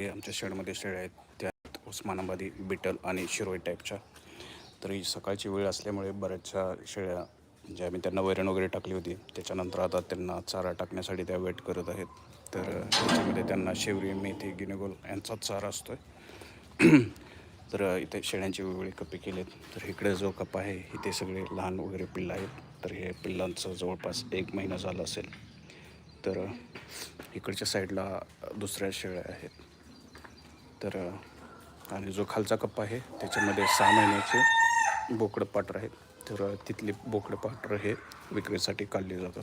हे आमच्या शेडमध्ये शेळ्या आहेत. त्यात उस्मानाबादी बिटल आणि शिरोई टाईपच्या तर ही सकाळची वेळ असल्यामुळे बऱ्याचशा शेळ्या ज्या आम्ही त्यांना वैरण वगैरे टाकली होती त्याच्यानंतर आता त्यांना चारा टाकण्यासाठी त्या वेट करत आहेत. तर त्याच्यामध्ये त्यांना शेवरी मेथी गिनेगोल यांचाच चारा असतो आहे तर इथे शेळ्यांची वेगवेगळे कप्पे केलेत. तर इकडे जो कप आहे इथे सगळे लहान वगैरे पिल्लं आहेत. तर हे पिल्लांचं जवळपास एक महिना झाला असेल. तर इकडच्या साईडला दुसऱ्या शेळ्या आहेत. तर आणि जो खालचा कप्पा आहे त्याच्यामध्ये सहा महिन्याचे बोकडं पाटर आहेत. तर तिथली बोकडं पाटर हे विक्रीसाठी काढले जातात.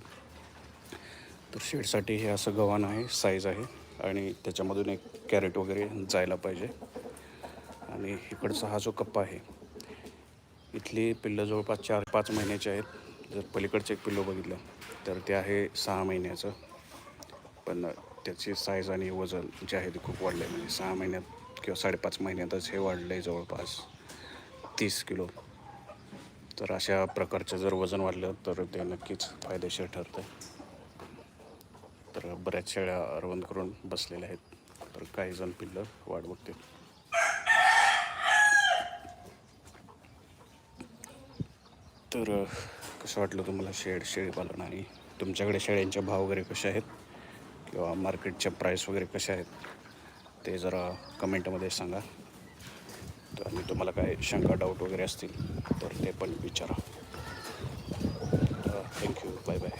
तर शेडसाठी हे असं गव्हाण आहे साईज आहे. आणि त्याच्यामधून एक कॅरेट वगैरे जायला पाहिजे. आणि इकडचा हा जो कप्पा आहे इथली पिल्लं जवळपास चार पाच महिन्याचे आहेत. जर पलीकडचं एक पिल्लो बघितलं तर ते आहे सहा महिन्याचं. पण त्याची साईज आणि वजन जे आहे ते खूप वाढलं आहे म्हणजे सहा महिन्यात किंवा साडेपाच महिन्यातच हे वाढलं आहे जवळपास. तीस किलो. तर अशा प्रकारचं जर वजन वाढलं तर ते नक्कीच फायदेशीर ठरतं तर बऱ्याच शेळ्या रवंद करून बसलेल्या आहेत. तर काही जण पिल्लं वाढ बघते तर कसं वाटलं तुम्हाला शेड शेळीपालन आणि तुमच्याकडे शेळ्यांचे भाव वगैरे कसे आहेत? किंवा मार्केटच्या प्राईस वगैरे कशा आहेत ते जरा कमेंटमध्ये सांगा. तर आणि तुम्हाला काय शंका डाऊट वगैरे असतील तर ते पण विचारा. Thank you bye bye